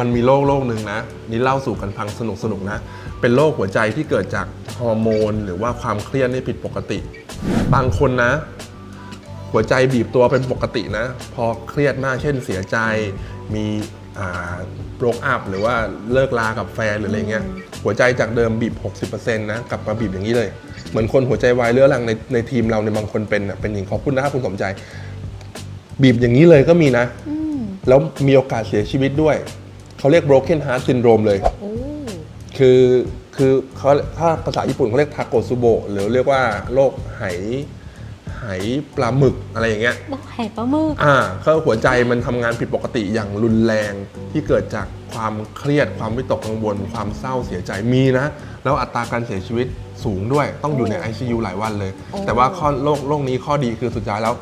มันมีโรคโรคหนึ่งนะนี่เล่าสู่กันฟังสนุกสนุกๆนะ เป็นโรคหัวใจที่เกิดจากฮอร์โมน หรือว่าความเครียดนี่ผิดปกติ บางคนนะ หัวใจบีบตัวเป็นปกตินะ พอเครียดมากเช่นเสียใจ มีโรคอัพหรือว่าเลิกลากับแฟนหรืออะไรเงี้ยหัวใจจากเดิมบีบ 60%นะกลับมาบีบอย่างนี้เลย เหมือนคนหัวใจวายเรื้อรังในในทีมเราในยบางคนเป็นน่ะเป็นอย่างขอบคุณนะครับคุณสมใจ บีบอย่างนี้เลยก็มีนะอืมแล้วมีโอกาสเสียชีวิตด้วย เขาเรียก broken heart syndrome เลยโอ้คือคือเขาถ้าภาษาญี่ปุ่นเขาเรียกทาโกซุโบะหรือเรียกว่าโรคไหไหปลาหมึกอะไรอย่างเงี้ยบอกไข่ปลาหมึก อ่าก็หัวใจมันทำงานผิดปกติอย่างรุนแรงที่เกิดจากความเครียดความวิตกกังวล ความเศร้าเสียใจมีนะ แล้วอัตราการเสียชีวิตสูงด้วย ต้องอยู่ใน ICU หลายวันเลย แต่ว่าข้อโรคโรคนี้ข้อดีคือสุดท้ายแล้ว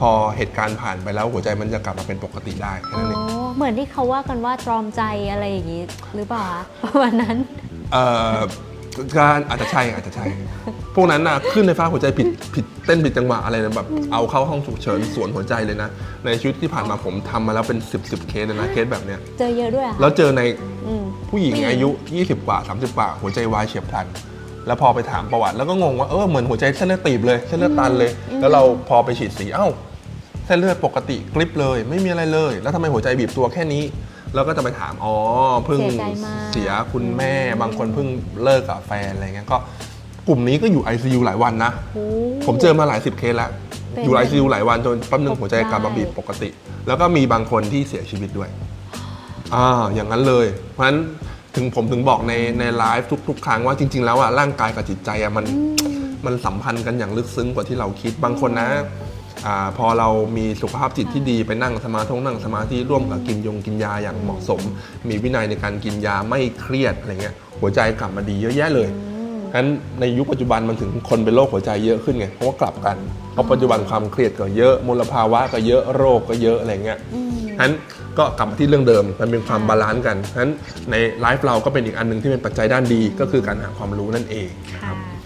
พอเหตุการณ์ผ่านไปแล้วหัวใจมันจะกลับมาเป็นปกติได้แค่อ๋อนั้นเองเหมือนที่เขาว่ากันว่าตรอมใจอะไรอย่างนี้หรือเปล่าคะประมาณนั้นเอ่อการอาจจะใช่อาจจะใช่ พวกนั้นน่ะขึ้นในฟ้าหัวใจผิดผิดเต้นผิดจังหวะอะไรนะแบบเอาเข้าห้องฉุกเฉินสวนหัวใจเลยนะ ในชีวิตที่ผ่านมาผมทำมาแล้วเป็น 10บสเคสเลยนะเคสแบบเนี้ยเจอเยอะด้วยเหรอะแล้วเจอในอืมผู้หญิงผู้หญิงอายุ 20 กว่า 30 กว่า หัวใจวายเฉียบพลัน แล้วพอไปถามประวัติแล้วก็งงว่าเออเหมือนหัวใจเส้นเลือดตีบเลยเส้นเลือดตันเลย แล้วเราพอไปฉีดสีเอ้า เส้นเลือดปกติกริบเลย ไม่มีอะไรเลย แล้วทำไมหัวใจบีบตัวแค่นี้แล้วก็จะไปถามอ๋อเพิ่งเสียใจมาก เสียคุณแม่บางคนเพิ่งเลิกกับแฟนอะไรเงี้ยก็กลุ่มนี้ก็อยู่ ICU หลายวันนะ โอ้ ผมเจอมาหลายสิบเคสแล้ว เป็นอยู่ ICU หลายวันจนแป๊บนึงหัวใจกลับมาได้บีบปกติ แล้วก็มีบางคนที่เสียชีวิตด้วย อ่า อย่างนั้นเลย เพราะฉะนั้นถึงผมถึงบอกในในไลฟ์ทุก ๆ ครั้งว่าจริง ๆ แล้วอะร่างกายกับจิตใจอะมันมันสัมพันธ์กันอย่างลึกซึ้งกว่าที่เราคิด บางคนนะ อ่าพอเรามีสุขภาพจิตที่ดีไปนั่งสมาธินั่งสมาธิร่วมกับกินยงกินยาอย่างเหมาะสม มีวินัยในการกินยาไม่เครียดอะไรเงี้ยหัวใจกลับมาดีเยอะแยะเลยฉะนั้นในยุคปัจจุบันมันถึงคนเป็นโรคหัวใจเยอะขึ้นไงเพราะว่ากลับกันเพราะปัจจุบันความเครียดก็เยอะมลภาวะก็เยอะโรคก็เยอะอะไรเงี้ยอืมฉะนั้นก็กลับมาที่เรื่องเดิมมันเป็นความบาลานซ์กันฉะนั้นในไลฟ์เราก็เป็นอีกอันหนึ่งที่เป็นปัจจัยด้านดีก็คือการหาความรู้นั่นเองนะครับค่ะ